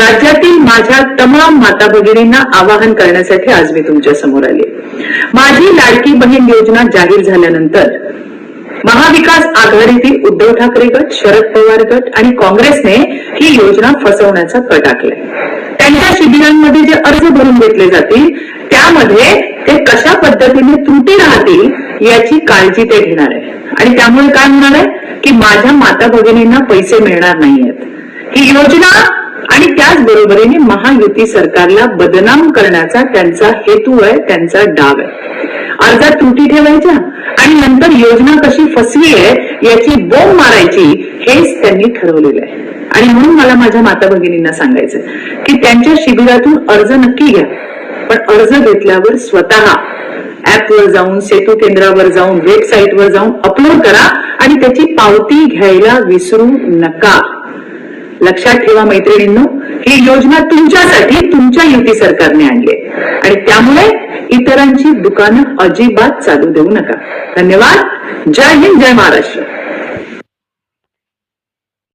राज्यातील माझ्या तमाम माता भगिनींना आवाहन करण्यासाठी आज मी तुमच्यासमोर आले. माझी लाडकी बहीण योजना जाहीर झाल्यानंतर महाविकास आघाडीतील उद्धव ठाकरे गट शरद पवार गट आणि काँग्रेसने ही योजना फसवण्याचा कट आखलाय. त्यांच्या शिबिरांमध्ये जे अर्ज भरून घेतले जातील त्यामध्ये ते कशा पद्धतीने त्रुटी राहतील याची काळजी ते घेणार आहे आणि त्यामुळे काय होणार आहे? की माझ्या माता भगिनींना पैसे मिळणार नाहीयेत. ही योजना आणि बरोबरीने महायुती सरकारला बदनाम करण्याचा त्यांचा हेतू आहे त्यांचा डाव आहे. अर्जात त्रुटी ठेवायच्या आणि नंतर योजना कशी फसवी आहे याची बोंब मारायची हेच त्यांनी ठरवलेलं आहे. आणि म्हणून मला माझ्या माता भगिनींना सांगायचं की त्यांच्या शिबिरातून अर्ज नक्की घ्या पण अर्ज घेतल्यावर स्वतः ऍपवर जाऊन सेतू केंद्रावर जाऊन वेबसाईटवर जाऊन अपलोड करा आणि त्याची पावती घ्यायला विसरू नका. लक्षात ठेवा मैत्रिणींनो ही योजना तुमच्यासाठी तुमच्या युती सरकारने आणली आणि त्यामुळे इतरांची दुकानं अजिबात चालू देऊ नका. धन्यवाद. जय हिंद जय महाराष्ट्र.